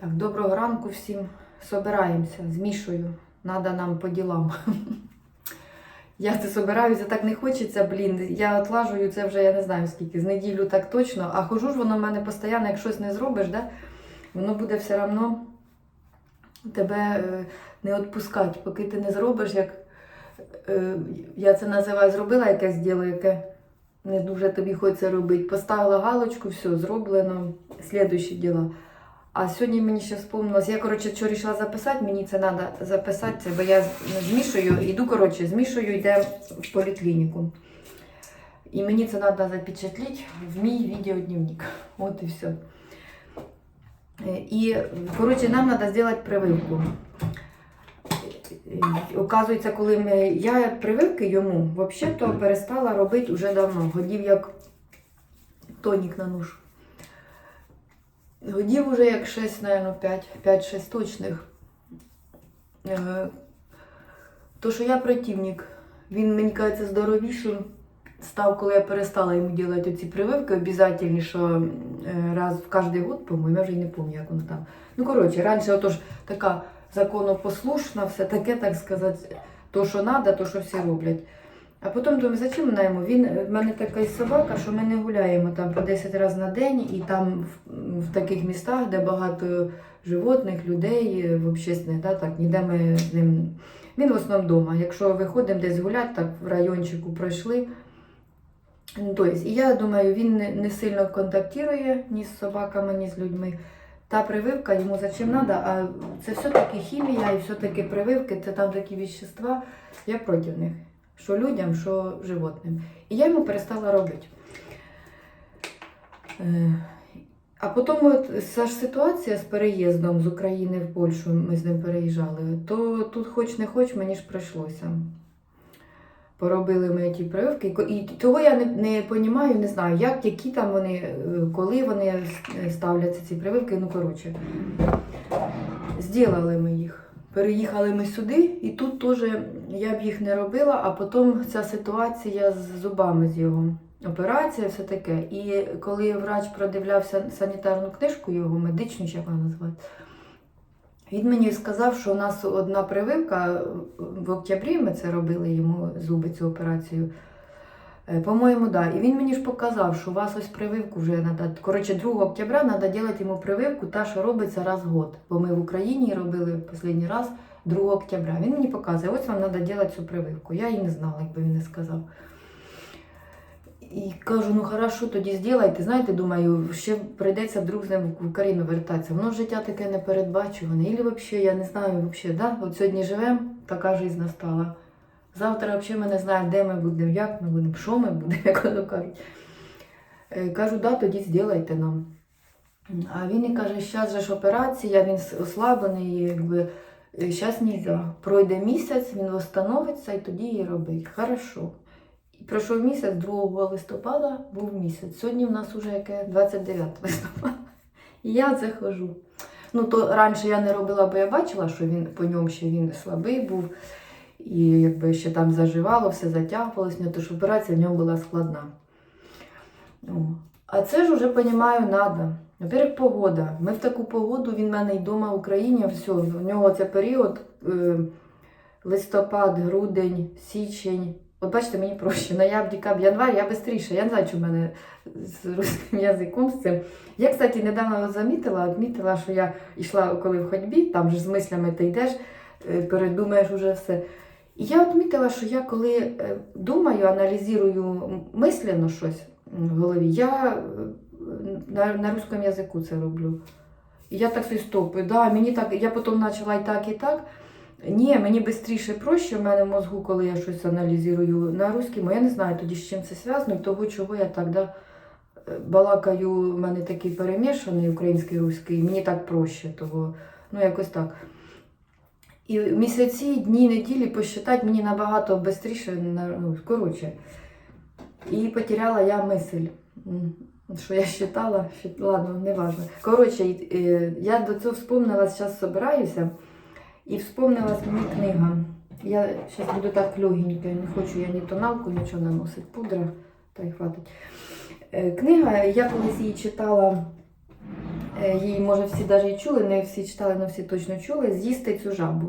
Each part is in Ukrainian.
Так, доброго ранку всім. Собираємося з Мішою. Надо нам по ділам. Я це собираюся, так не хочеться, блін. Я отлажую це вже я не знаю скільки, з неділю так точно. А хожу ж воно в мене постійно, як щось не зробиш, да? воно буде все одно тебе е, не відпускати, поки ти не зробиш, як е, я це називаю, зробила якесь діло, яке не дуже тобі хочеться робити. Поставила галочку, все, зроблено, слідуючі діла. А сьогодні мені ще вспомнилось, я, коротше, що вирішила записати, мені це треба записати, бо я з Мішою, іду, коротше, з Мішою йде в поліклініку. І мені це треба запечатліти в мій відеодневник. От і все. Е, І, коротше, нам треба зробити прививку. Оказується, коли ми, я прививки йому взагалі-то перестала робити вже давно. Годів як тонік наношу. Годів уже як 6, мабуть, 5, 5-6 точних. Е, То, що я противник, він мені кажеться здоровішим став, коли я перестала йому робити ці прививки обов'язкові, що е, раз в кожен год, по-моєму, я вже не пам'ятаю, як воно там. Ну, коротше, раніше отож така законопослушна, все таке, так сказати, то, що треба, то, що всі роблять. А потім думаю, зачем вона йому? Він в мене така собака, що ми не гуляємо там по 10 разів на день, і там в, в таких містах, де багато животних, людей, е, в общественних, да, так, ніде ми з ним. Він в основному вдома. Якщо виходимо десь гуляти, так в райончику пройшли. То есть, і я думаю, він не, сильно контактує ні з собаками, ні з людьми. Та прививка йому зачем треба, а це все-таки хімія і все-таки прививки, це там такі вещества. Я проти них. Що людям, що животним. І я йому перестала робити. Е, А потім от ця ж ситуація з переїздом з України в Польщу, ми з ним переїжджали, то тут хоч не хоч, мені ж прийшлося. Поробили ми ті прививки. І того я не, не розумію, не знаю, як, які там вони, е, коли вони ставляться ці прививки. Ну, коротше, зробили ми їх. Переїхали ми сюди, і тут теж я б їх не робила, а потім ця ситуація з зубами з його. Операція, все таке. І коли врач продивлявся санітарну книжку його, медичну, як вона називається, він мені сказав, що у нас одна прививка в октябрі ми це робили йому зуби цю операцію. Е, По-моєму, да. І він мені ж показав, що у вас ось прививку вже треба. Коротше, 2 октября треба робити йому прививку, та, що робиться раз в год. Бо ми в Україні робили останній раз 2 октября. Він мені показує, ось вам треба робити цю прививку. Я її не знала, якби він не сказав. І кажу, ну хорошо, тоді зробайте. Знаєте, думаю, ще прийдеться вдруг з ним в Україну вертатися. Воно життя таке непередбачуване. Ілі взагалі, я не знаю, взагалі, да? От сьогодні живемо, така життя настала. Завтра взагалі ми не знаємо, де ми будемо, як ми будемо, що ми будемо, як воно кажуть. Е, Кажу, да, тоді зробайте нам. А він і каже, зараз же ж операція, він ослаблений, якби зараз нельзя. Пройде місяць, він встановиться і тоді її робить. Хорошо. І пройшов місяць, 2 листопада був місяць. Сьогодні в нас вже яке 29 листопада. І я це хожу. Ну, то раніше я не робила, бо я бачила, що він по ньому ще він слабий був. І якби ще там заживало, все затягувалося, то ж операція в ньому була складна. А це ж уже, розумію, треба. Во-первых, погода. Ми в таку погоду, він в мене і вдома в Україні, все, в нього це період е, листопад, грудень, січень. От бачите, мені проще. Ноябрь, декабрь, январь, я швидше. Я не знаю, що в мене з русським язиком з цим. Я, кстати, недавно замітила, відмітила, що я йшла коли в ходьбі, там же з мислями ти йдеш, е, передумаєш уже все. І я відмітила, що я коли е, думаю, аналізую мислено щось в голові, я е, на, на русском язику це роблю. І я так собі стопаю. Да, мені так, я потім почала і так, і так. Ні, мені швидше проще в мене в мозгу, коли я щось аналізую на русскому. Я не знаю тоді, з чим це зв'язано, того, чого я так да, е, балакаю, в мене такий перемішаний український русський, мені так проще того. Ну, якось так. І місяці, дні, неділі посчитати мені набагато швидше, ну, коротше. І потеряла я мисль. Що я считала, ладно, не важно. Коротше, е, я до цього вспомнила, зараз збираюся, і вспомнилась мені книга. Я зараз буду так легенько, не хочу я ні тоналку, нічого наносити, пудра, та й хватить. Е, Книга, я колись її читала її, може, всі навіть чули, не всі читали, але всі точно чули, з'їсти цю жабу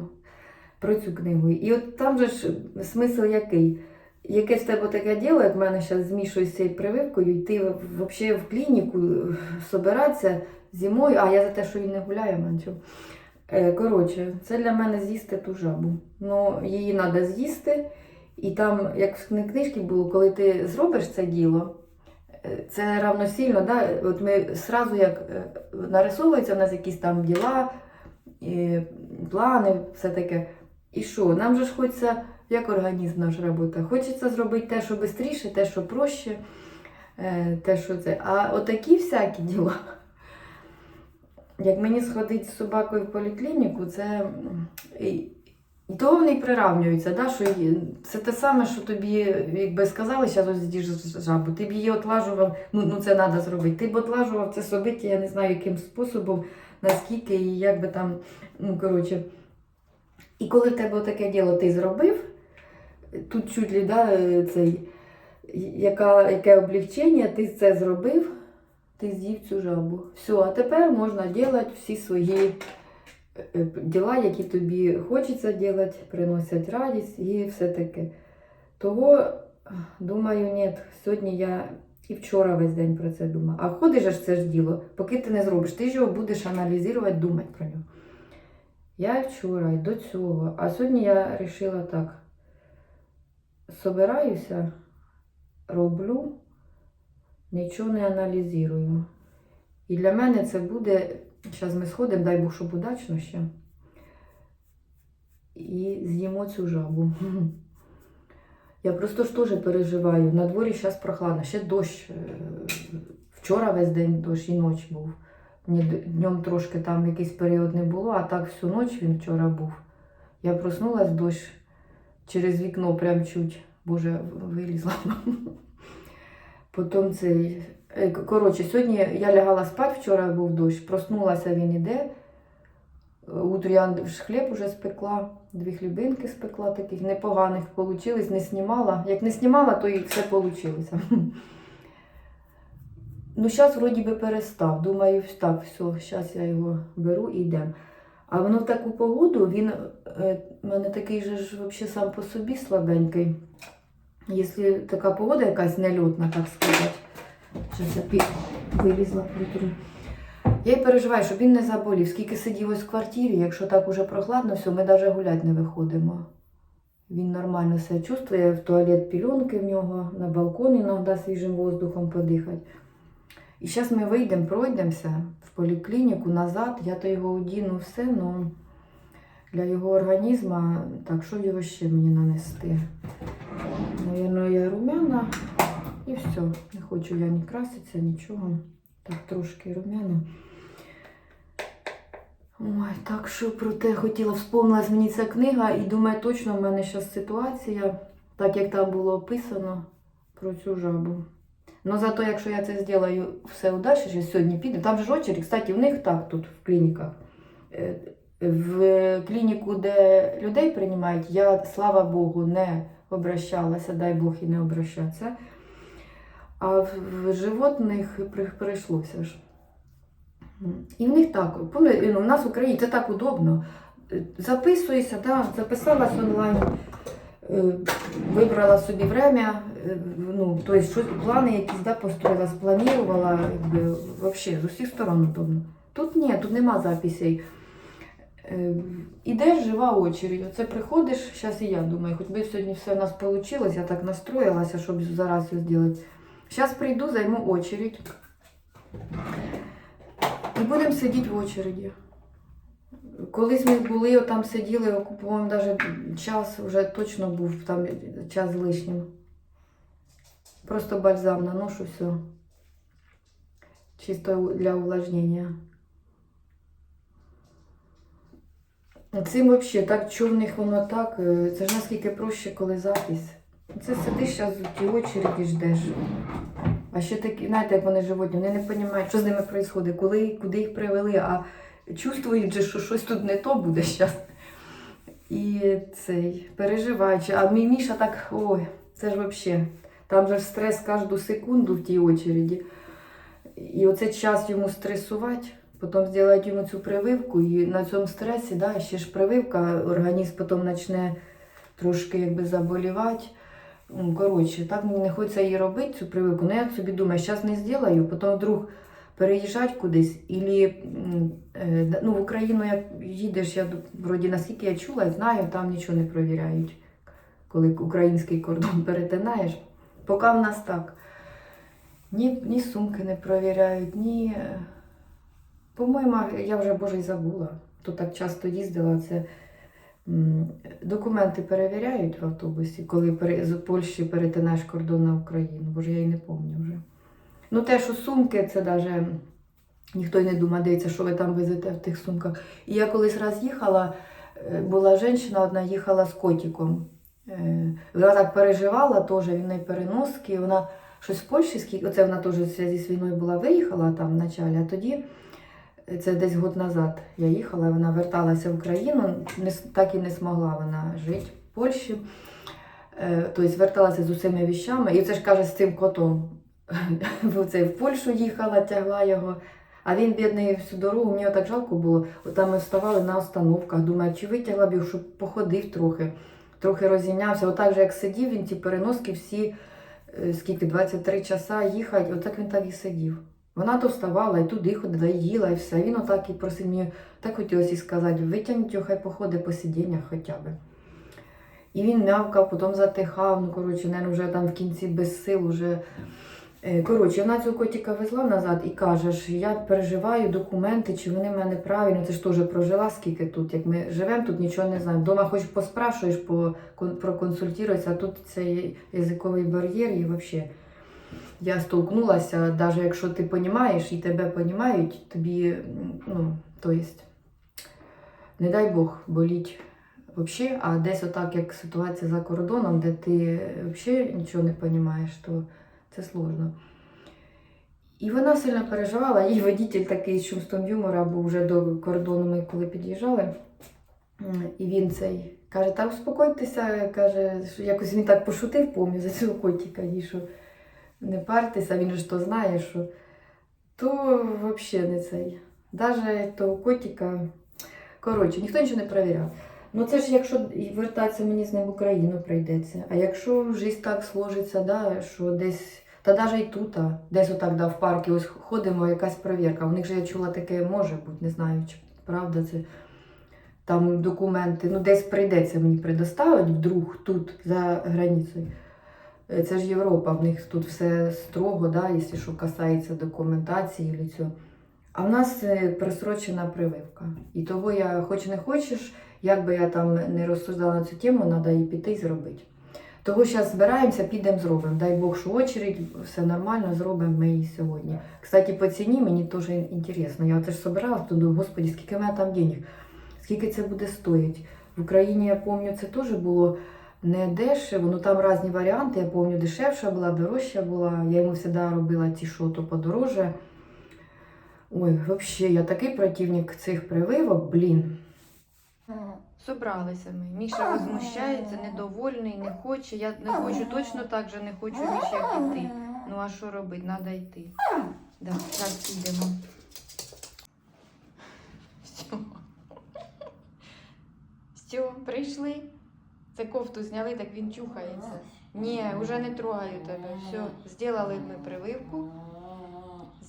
про цю книгу. І от там же ж смисл який? Якесь в тебе таке діло, як в мене зараз змішується з цією прививкою, йти взагалі в клініку, собиратися зимою, а я за те, що він не гуляє, манчу. Е, Коротше, це для мене з'їсти ту жабу. Ну, її треба з'їсти. І там, як в книжці було, коли ти зробиш це діло, е, це равносильно, да? от ми сразу як е, нарисовуються в нас якісь там діла, і плани, все таке. І що? Нам же ж хочеться, як організм наш робота, хочеться зробити те, що швидше, те, що проще, е, те, що це. А отакі всякі діла. Як мені сходити з собакою в поліклініку, це того вони приравнюються, да, що це те саме, що тобі, якби сказали, зараз ось з'їж жабу, ти б її отлажував, ну, ну це треба зробити. Ти б отлажував це собити, я не знаю, яким способом, наскільки і як би там, ну коротше. І коли в тебе таке діло ти зробив, тут чуть ли, да, цей, яка, яке облегчення, ти це зробив, ти з'їв цю жабу. Все, а тепер можна робити всі свої діла, які тобі хочеться робити, приносять радість і все таке. Того, думаю, ні, сьогодні я і вчора весь день про це думала. А ходиш ж це ж діло, поки ти не зробиш, ти ж його будеш аналізувати, думати про нього. Я вчора і до цього, а сьогодні я вирішила так. Собираюся, роблю, нічого не аналізую. І для мене це буде, зараз ми сходимо, дай Бог, щоб удачно ще. І з'їмо цю жабу. Я просто ж теж переживаю. На дворі зараз прохладно, ще дощ. е, Вчора весь день дощ і ніч був. Днем трошки там якийсь період не було, а так всю ніч він вчора був. Я проснулась, дощ через вікно прям чуть, боже, вилізла. Потім цей. Е, Коротше, сьогодні я лягала спати, вчора був дощ, проснулася він іде. Утром я хліб уже спекла, дві хлібинки спекла таких непоганих получились, не знімала. Як не знімала, то і все вийшло. Ну, зараз вроді би перестав. Думаю, так, все, зараз я його беру і йдемо. А воно в таку погоду, він е, в мене такий же ж вообще сам по собі слабенький. Якщо така погода якась нельотна, так сказати. Щас я вилізла витру. Я й переживаю, щоб він не заболів. Скільки сидів ось в квартирі, якщо так уже прохладно, все, ми навіть гуляти не виходимо. Він нормально себе чувствує, в туалет пільонки в нього, на балкон іноді свіжим воздухом подихати. І зараз ми вийдемо, пройдемося в поліклініку назад, я то його одіну все, ну для його організму, так, що його ще мені нанести? Наверно, я румяна і все. Не хочу я ні краситися, нічого. Так, трошки румяна. Ой, так що про те хотіла, вспомнилась мені ця книга, і думаю, точно в мене зараз ситуація, так як там було описано про цю жабу. Ну зато, якщо я це зроблю все удачно, що сьогодні піде, там же ж очередь, кстати, в них так тут в клініках. Е, В клініку, де людей приймають, я, слава Богу, не обращалася, дай Бог і не обращатися. А в, животних прийшлося ж. І в них так, пам'ятаєте, ну, у нас в Україні це так удобно. Записуєшся, да, записалась онлайн, е, вибрала собі время, е, ну, щось, плани якісь да, построїла, спланувала, вообще, з усіх сторон удобно. Тут ні, тут нема записей. Е, Ідеш жива очередь. Оце приходиш, зараз і я думаю, хоч би сьогодні все у нас вийшло, я так настроїлася, щоб зараз все зробити. Зараз прийду, займу очередь. І будемо сидіти в очереді. Колись ми були, там сиділи, по-моєму, навіть час вже точно був там час лишнім. Просто бальзам наношу все. Чисто для увлажнення. Цим взагалі так човних воно так. е, Це ж наскільки проще, коли запись. Це сидиш зараз в тій очереді ждеш. А ще такі, знаєте, як вони животні, вони не розуміють, що з ними відбувається, коли, куди їх привели, а чувствують, що щось тут не то буде зараз. І цей переживаючи. А мій Міша так, ой, це ж взагалі. Там же стрес кожну секунду в тій очереді. І оце час йому стресувати, потім зроблять йому цю прививку, і на цьому стресі, да, ще ж прививка, організм потім почне трошки якби заболівати. Ну, Коротше, так мені не хочеться її робити, цю прививку. Ну я собі думаю, зараз не зроблю, потім вдруг переїжджати кудись, ілі е, ну, в Україну як їдеш, я вроді наскільки я чула знаю, там нічого не провіряють, коли український кордон перетинаєш. Поки в нас так. Ні, ні сумки не провіряють, ні. е, По-моєму, я вже боже й забула. То так часто їздила. Це документи перевіряють в автобусі, коли з Польщі перетинаєш кордон на Україну. Боже, я й не пам'ятаю вже. Ну, те, що сумки, це навіть ніхто й не думає, дивиться, що ви там везете в тих сумках. І я колись раз їхала, е, була жінка одна, їхала з котиком. Е, Вона так переживала, теж він не переноски. Вона щось в Польщі, оце вона теж в зв'язку з війною була, виїхала там в началі, а тоді. Це десь год назад я їхала, вона верталася в Україну, не, так і не змогла вона жити в Польщі. Е, тобто верталася з усіма віщами. І це ж каже з цим котом. В Польщу їхала, тягла його. А він, бідний, всю дорогу, мені так жалко було. От Там ми вставали на остановках. Думаю, чи витягла б його, щоб походив трохи, трохи розімнявся. Отак же, як сидів, він ті переноски всі, е, скільки, 23 часа їхати, отак він так і сидів. Вона то вставала і туди ходила, і їла, і все. Він отак і просив мені, так хотілося і сказати, витягніть його, хай походить по сидіннях хоча б. І він м'явкав, потім затихав, ну коротше, не вже там в кінці без сил уже. Е, Коротше, вона цього котика везла назад і каже, що я переживаю документи, чи вони в мене правильно. Це ж теж прожила скільки тут. Як ми живемо, тут нічого не знаємо. Дома хоч поспрашуєш, по, проконсультуєшся, а тут цей язиковий бар'єр і взагалі. Я столкнулася, навіть якщо ти розумієш і тебе розуміють, тобі, ну, то есть, не дай Бог, боліть взагалі, а десь отак, як ситуація за кордоном, де ти взагалі нічого не розумієш, то це сложно. І вона сильно переживала, їй водитель такий з чувством юмора був вже до кордону, ми коли під'їжджали. І він цей каже, та успокойтеся, каже, що якось він так пошутив, помню, за цього котика, їй, що не партеся, він же то знає, що то взагалі не цей. Навіть того котика, коротше, ніхто нічого не перевіряв. Ну це ж якщо вертатися мені з ним в Україну прийдеться. А якщо життя так сложиться, да, що десь, та навіть і тут, десь отак да, в парку ось ходимо, якась перевірка. У них же я чула таке може бути, не знаю, чи правда це. Там документи, ну десь прийдеться мені предоставить вдруг тут за границею. Е, Це ж Європа, в них тут все строго, да, якщо що касається документації цього. А в нас е, просрочена прививка. І того я, хоч не хочеш, як би я там не розсуждала цю тему, треба її піти і зробити. Того зараз збираємося, підемо зробимо. Дай Бог, що очередь, все нормально, зробимо ми її сьогодні. Кстати, по ціні мені теж інтересно. Я це ж собирала, то думаю, господи, скільки в мене там денег, скільки це буде стоїти. В Україні, я пам'ятаю, це теж було не дешево, ну там різні варіанти. Я пам'ятаю, дешевша була, дорожча була. Я йому завжди робила ті, що то подороже. Ой, взагалі, я такий противник цих прививок, блін. Собралися ми. Міша возмущається, недовольний, не хоче. Я не хочу, точно так же не хочу Міша йти. Ну а що робити? Треба йти. Да, зараз підемо. Все. Все, прийшли. Це кофту зняли, так він чухається. Ні, вже не трогаю тебе. Все, зробили ми прививку.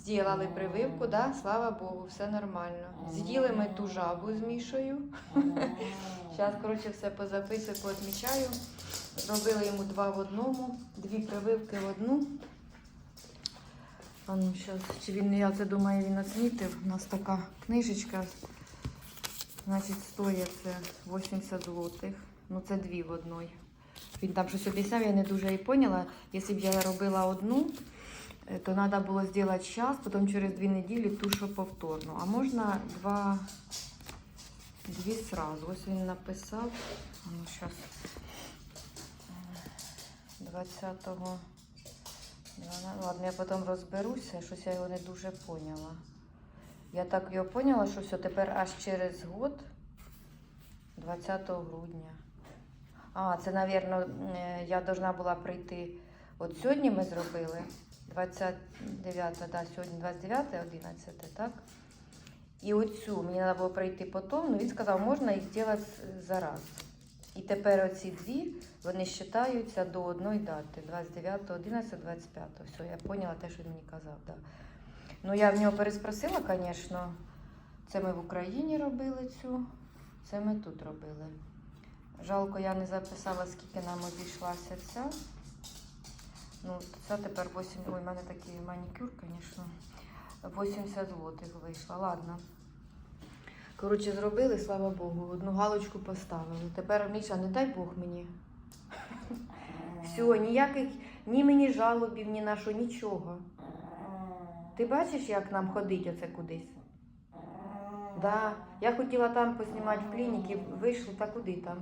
Зробили прививку, да? слава Богу, все нормально. З'їли ми ту жабу з Мішою. Зараз, коротше, все позаписую, поотмічаю. Зробили йому два в одному, дві прививки в одну. А ну, щас, чи він, я це думаю, він відмітив. У нас така книжечка. Значить, стоїть це 80 злотих. Ну, це дві в одній. Він там щось обіцяв, я не дуже і поняла. Якщо б я робила одну, е, то треба було зробити час, потім через дві неділі що повторну. А можна два, дві сразу. Ось він написав. Ну, зараз. 20-го. Ладно, я потім розберуся, щось я його не дуже поняла. Я так його поняла, що все, тепер аж через год, 20 грудня. А, це, напевно, я должна була прийти. От сьогодні ми зробили 29, да, сьогодні 29, 11, так? І оцю мені треба було пройти потім, ну він сказав, можна їх зробити зараз. І тепер оці дві, вони вважаються до одної дати, 29, 11, 25. Все, я поняла те, що він мені казав. Да. Ну, я в нього переспросила, звісно. Це ми в Україні робили цю, це ми тут робили. Жалко, я не записала, скільки нам обійшлася ця. Ну, це тепер 8. Ой, у мене такий манікюр, звісно. 80 злотих вийшла. Ладно. Коротше, зробили, слава Богу, одну галочку поставили. Тепер Міша, не дай Бог мені. Все, ніяких ні мені жалобів, ні на що, нічого. Ти бачиш, як нам ходить оце кудись? Да. Я хотіла там поснімати в клініці, вийшло та куди там.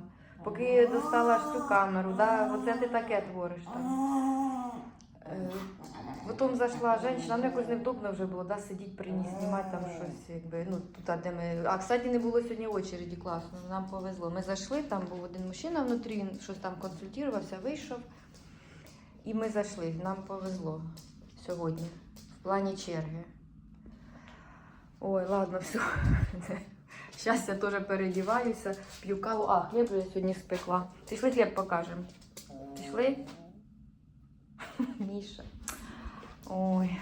Поки достала ж цю камеру, да, оце ти таке твориш там. Е, Потім зайшла жінка, нам якось невдобно вже було, да, сидіти при ній, знімати там щось, якби, ну, тут, де ми. А, кстати, не було сьогодні очереді, класно, нам повезло. Ми зайшли, там був один мужчина внутрі, він щось там консультувався, вийшов. І ми зайшли, нам повезло сьогодні, в плані черги. Ой, ладно, все. Зараз я теж передіваюся, п'ю каву. А, хліб я сьогодні спекла. Пішли хліб покажемо. Пішли? Міша. Ой.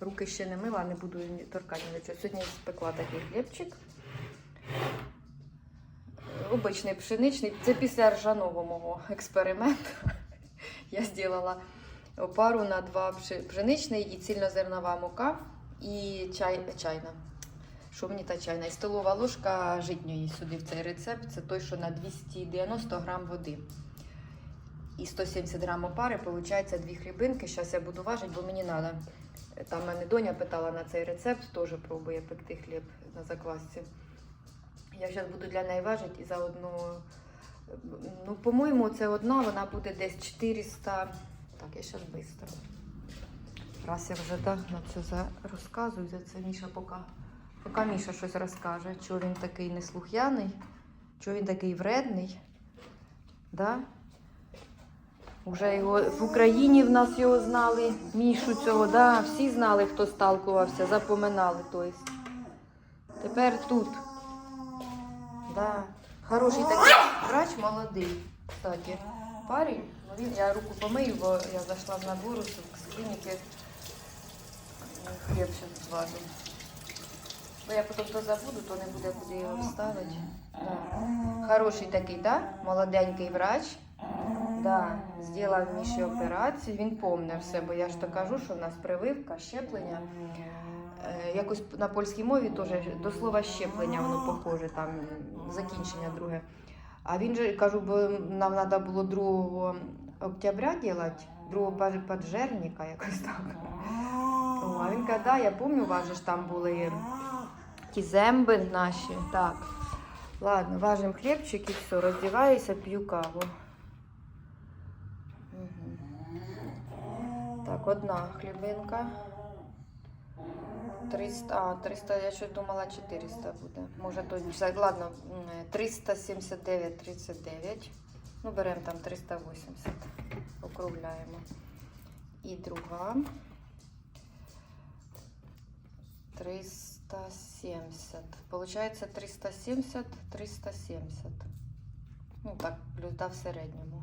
Руки ще не мила, не буду торкати нічого. Сьогодні спекла такий хлібчик. Обичний пшеничний. Це після ржаного мого експерименту. Я зробила опару на два пшеничний і цільнозернова мука і чай, чайна. Що мені та чайна? І столова ложка житньої сюди в цей рецепт. Це той, що на 290 грам води. І 170 грам опари, виходить, дві хлібинки. Зараз я буду важити, бо мені треба. Там мене доня питала на цей рецепт, теж пробує пекти хліб на заквасці. Я зараз буду для неї важити і заодно. Ну, по-моєму, це одна, вона буде десь 400. Так, я зараз швидко. Раз я вже так на це розказую, за це Міша поки. Поки Міша щось розкаже, чого він такий неслух'яний, чого він такий вредний. Да? Уже його в Україні в нас його знали, Мішу цього, да? всі знали, хто сталкувався, запоминали. Тобто. Тепер тут. Да. Хороший такий врач, молодий. Кстати, парень, ну він, я руку помию, бо я зайшла з надвору з клініки. Хліб ще зважу. Бо я потім то забуду, то не буде куди його вставити. Да. Хороший такий, да? молоденький врач. Да, зробив Міші операцію, він помне все, бо я ж то кажу, що в нас прививка, щеплення. Е, якось на польській мові теж до слова щеплення воно похоже, там закінчення друге. А він же кажу, бо нам треба було 2 октября робити, 2 поджерника якось так. О, а він каже, да, я пам'ятаю, у вас же ж там були ті земби наші. Так. Ладно, важимо хлібчик і все, роздіваюся, п'ю каву. Мгм. Так, одна хлібинка. 300, а, 300, я щось думала 400 буде. Може то, ладно, м, 379,39. Ну, беремо там 380, округляємо. І друга. 370. Получається 370, 370. Ну так, плюс да, в середньому.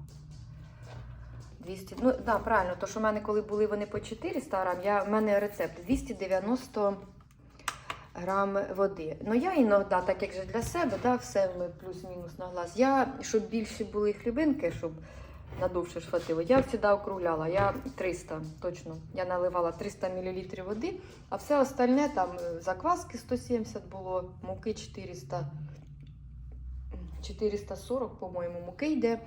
200, ну так, да, правильно, то що в мене коли були вони по 400 грам, я, в мене рецепт 290 грам води. Ну я іноді, так як же для себе, да, все ми плюс-мінус на глаз. Я, щоб більші були хлібинки, щоб надовше ж хватило, я завжди округляла. Я 300, точно. Я наливала 300 мл води, а все остальне там е, закваски 170 було, муки 400, 440, по-моєму, муки йде.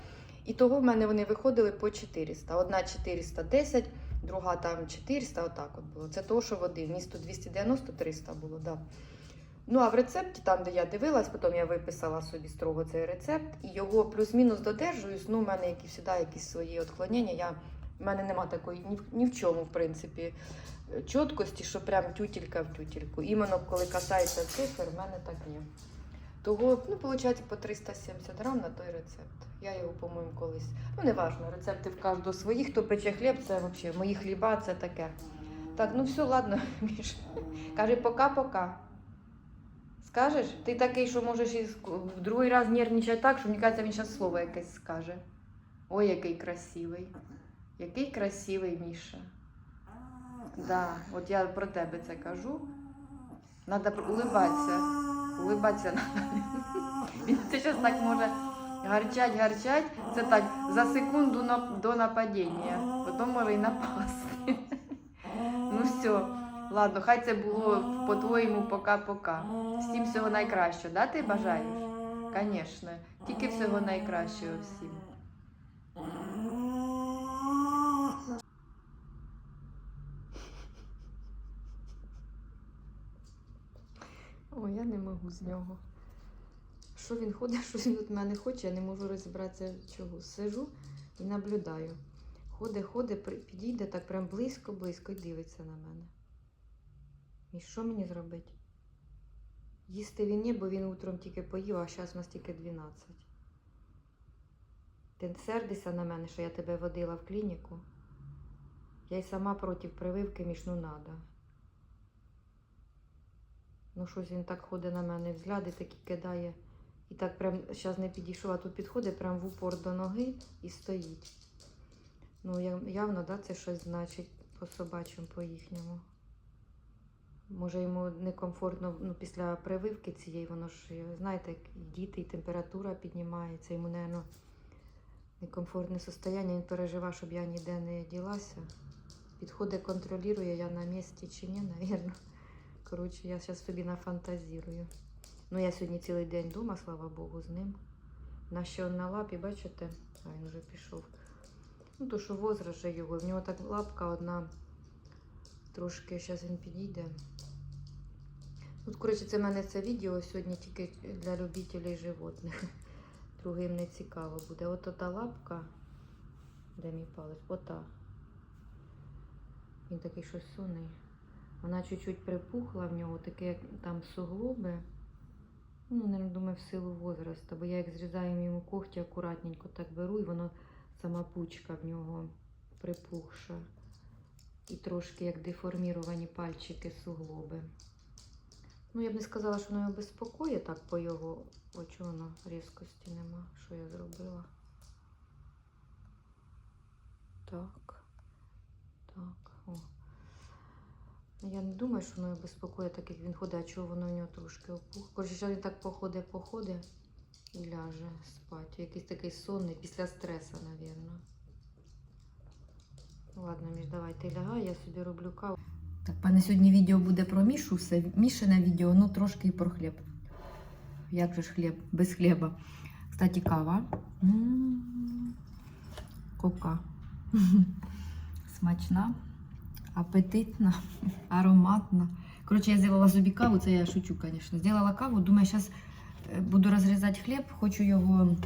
І того в мене вони виходили по 400. Одна 410, друга там 400, отак от було. Це того, що води. Вмісто 290-300 було, да. Ну, а в рецепті, там, де я дивилась, потім я виписала собі строго цей рецепт, і його плюс-мінус додержуюсь. Ну, у мене як і завжди якісь свої відклонення. Я, в мене нема такої ні, в- ні в чому, в принципі, чіткості, що прям тютілька в тютільку. Іменно коли касається цифр, в мене так ні. Того, ну, виходить, по 370 грам на той рецепт. Я його, по-моєму, колись. Ну, не важно, рецепти в кожного свої. Хто пече хліб, це взагалі мої хліба, це таке. Так, ну все, ладно, Міш. Каже, пока-пока. Скажеш? Ти такий, що можеш і в другий раз нервничати так, що мені кажеться, він зараз слово якесь скаже. Ой, який красивий. Який красивий Міша. Да, от я про тебе це кажу. Надо улибатися. Улибатися надо. Він це зараз так може гарчать, гарчать. Це так за секунду до нападіння. Потім може і напасти. Ну все. Ладно, хай це було по-твоєму пока-пока. Всім всього найкращого, да, ти бажаєш? Звісно. Тільки всього найкращого всім. Ой, я не можу з нього. Що він ходить, що він від мене хоче, я не можу розібратися чого. Сижу і наблюдаю. Ходить, ходить, підійде так прям близько-близько і дивиться на мене. І що мені зробити? Їсти він ні, бо він утром тільки поїв, а зараз у нас тільки 12. Ти сердишся на мене, що я тебе водила в клініку. Я й сама проти прививки між ну надо. Ну, щось він так ходить на мене, взгляди такі кидає. І так прям зараз не підійшов, а тут підходить прям в упор до ноги і стоїть. Ну, явно, да, це щось значить по собачому, по їхньому. Може, йому некомфортно ну, після прививки цієї, воно ж, знаєте, діти, і температура піднімається, йому, напевно, некомфортне состояння, він переживає, щоб я ніде не ділася. Підходить, контролює, я на місці чи ні, напевно. Коротше, я зараз собі нафантазірую. Ну, я сьогодні цілий день вдома, слава Богу, з ним. На що на лапі, бачите? А він вже пішов. Ну, то що возраст же його. В нього так лапка одна. Трошки зараз він підійде. От, коротше, це в мене це відео сьогодні тільки для любителів животних. Другим не цікаво буде. От ота лапка. Де мій палець? Ота. Він такий щось сонний. Вона чуть-чуть припухла в нього, таке як там суглоби. Ну, не думаю, в силу возрасту, бо я як зрізаю йому когті, акуратненько так беру, і воно сама пучка в нього припухша. І трошки як деформіровані пальчики суглоби. Ну, я б не сказала, що воно його безпокоїть так по його. О, чого воно різкості нема, що я зробила. Так. Так. О. Ну, Я не думаю, що воно його безпокоїть, так як він ходить, а чого воно в нього трошки опух. Коротше, що він так походить, походить і ляже спати. Якийсь такий сонний після стресу. Ну, ладно, Міш, давай ти лягай, я собі роблю каву. Так, пане, сьогодні відео буде про Мішу, все мішане відео, ну трошки і про хліб. Як же ж хліб, без хліба. Кстати, кава. Кока. Смачна, апетитна, ароматна. Коротше, я зробила собі каву, це я шучу, звісно. Зробила каву, думаю, зараз буду розрізати хліб, хочу його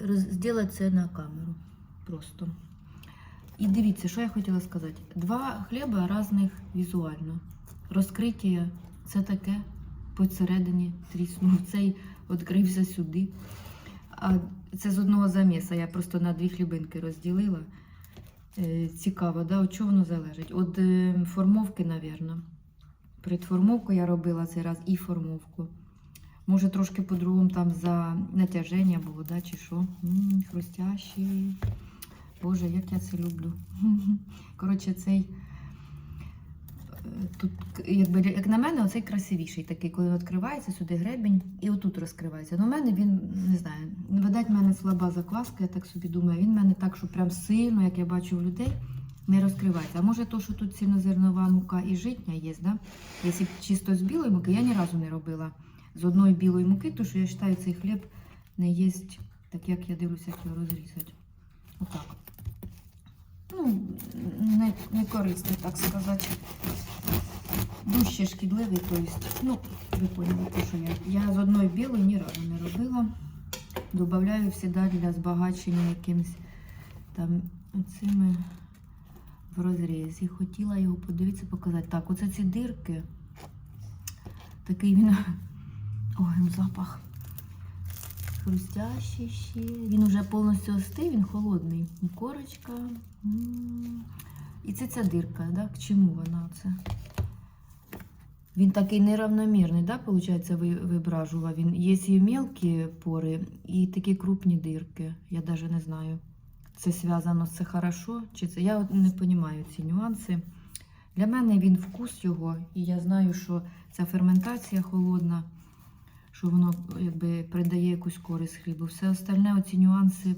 роз- зробити це на камеру. Просто. І дивіться, що я хотіла сказати. Два хліба різних візуально. Розкриття це таке посередині тріснув. Цей відкрився сюди. А це з одного заміса. Я просто на дві хлібинки розділила. Е, Цікаво, да? От чого воно залежить? От е, формовки, напевно. Перед формовкою я робила цей раз і формовку. Може, трошки по-другому там за натяження було, да, чи що. М, хрустящий. Боже, як я це люблю. Коротше, цей е, тут, якби, як на мене, оцей красивіший такий, коли відкривається сюди гребінь і отут розкривається. Ну, у мене він, не знаю, видать, в мене слаба закваска, я так собі думаю. Він в мене так, що прям сильно, як я бачу в людей, не розкривається. А може, то, що тут цільнозернова мука і житня є, да? Якщо чисто з білої муки, я ні разу не робила з одної білої муки, тому що я вважаю, цей хліб не є так, як я дивлюся, як його розрізати. Отак. Ну, не, не корисний, так сказати. Дужче шкідливий, тобто, ну, ви поняли, що я. Я з одної білої ні разу не робила. Добавляю завжди для збагачення якимось там цими в розрізі. Хотіла його подивитися, показати. Так, оце ці дирки. Такий він. Ой, запах. Хрустящий ще. Він вже повністю остив, він холодний. Корочка. І це ця дирка, да? К чому вона це? Він такий неравномірний, да, виходить, вибражував. Він є і мелкі пори, і такі крупні дирки. Я навіть не знаю, це зв'язано це хорошо, чи це. Я не розумію ці нюанси. Для мене він вкус його, і я знаю, що ця ферментація холодна, що воно якби придає якусь користь хлібу. Все остальне, оці нюанси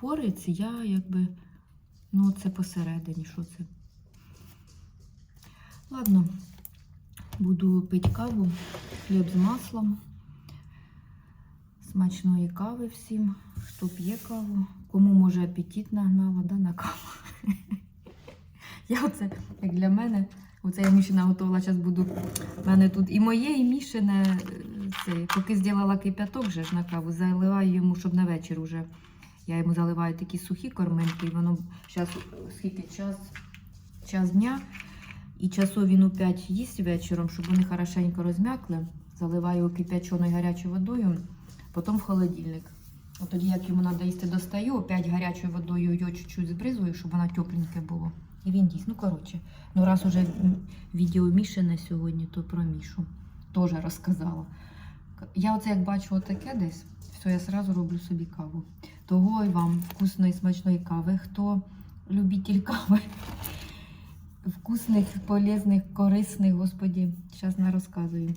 пори, ці я якби, ну це посередині, що це. Ладно, буду пити каву, хліб з маслом. Смачної кави всім, хто п'є каву. Кому може апетит нагнала, да, на каву. Я оце, як для мене, оце я Міші наготувала, зараз буду. У мене тут і моє, і Мішине. е, Це, поки зробила кип'яток вже ж на каву, заливаю йому, щоб на вечір уже. Я йому заливаю такі сухі корминки, і воно зараз скільки час, час дня. І часу він у 5 їсть вечором, щоб вони хорошенько розм'якли. Заливаю кип'яченою гарячою водою, потім в холодильник. От тоді, як йому треба їсти, достаю, опять гарячою водою його чуть-чуть збризую, щоб воно тепленьке було. І він їсть. Ну, коротше, ну раз уже відео Мішине сьогодні, то про Мішу теж розказала. Я оце як бачу отаке десь, все, я одразу роблю собі каву. Того і вам вкусної, смачної кави. Хто любитель кави, вкусних, полезних, корисних, господі, зараз не розказую.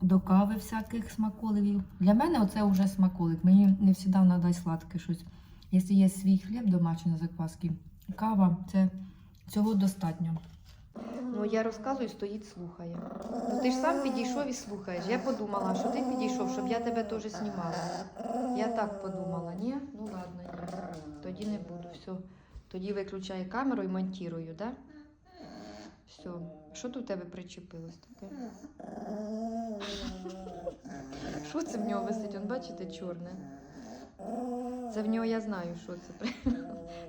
До кави всяких смаколиків. Для мене оце вже смаколик. Мені не завжди треба й сладке щось. Якщо є свій хліб домашній на закваски, кава це цього достатньо. Ну, я розказую, стоїть, слухає. Ну ти ж сам підійшов і слухаєш. Я подумала, що ти підійшов, щоб я тебе теж знімала. Я так подумала, ні? Ну ладно, ні. Тоді не буду. Все. Тоді виключаю камеру і монтую, да? Все. Що тут у тебе причепилось таке? Що це в нього висить? Он бачите, чорне. Це в нього я знаю, що це.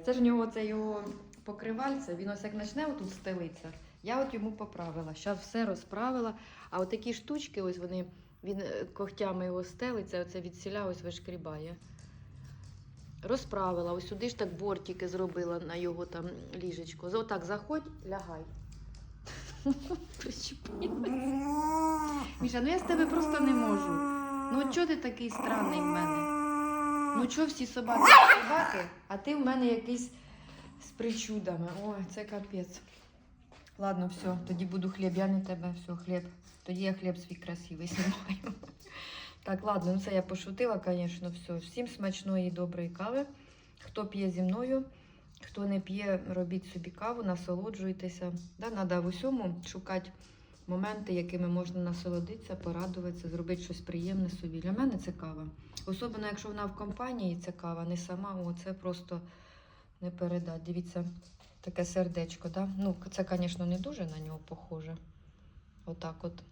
Це ж в нього це його покривальце. Він ось як почне отут стелиться. Я от йому поправила. Зараз все розправила. А от такі штучки, ось вони, він е, когтями його стелиться, оце від ось вишкрібає. Розправила, ось сюди ж так бортики зробила на його там ліжечко. Отак заходь, лягай. Міша, ну я з тебе просто не можу. Ну чого ти такий странний в мене? Ну чого всі собаки собаки, а ти в мене якийсь з причудами. Ой, це капець. Ладно, все, тоді буду хліб, я не тебе, все, хліб. Тоді я хліб свій красивий знімаю. Так, ладно, ну це я пошутила, звісно, все. Всім смачної і доброї кави. Хто п'є зі мною, хто не п'є, робіть собі каву, насолоджуйтеся. Да, Треба в усьому шукати моменти, якими можна насолодитися, порадуватися, зробити щось приємне собі. Для мене це кава. Особливо, якщо вона в компанії, це кава, не сама, о, це просто не передати. Дивіться, таке сердечко, да? Ну, це, звісно, не дуже на нього похоже. Отак от.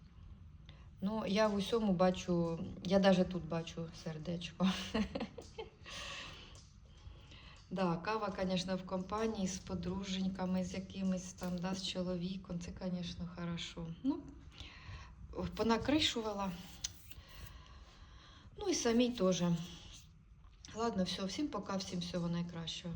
Ну, я в усьому бачу, я навіть тут бачу сердечко. Да, кава, звісно, в компанії з подруженьками, з якимись там, да, з чоловіком, це, звісно, хорошо. Ну, понакришувала. Ну і самій теж. Ладно, все, всім пока, всім всього найкращого.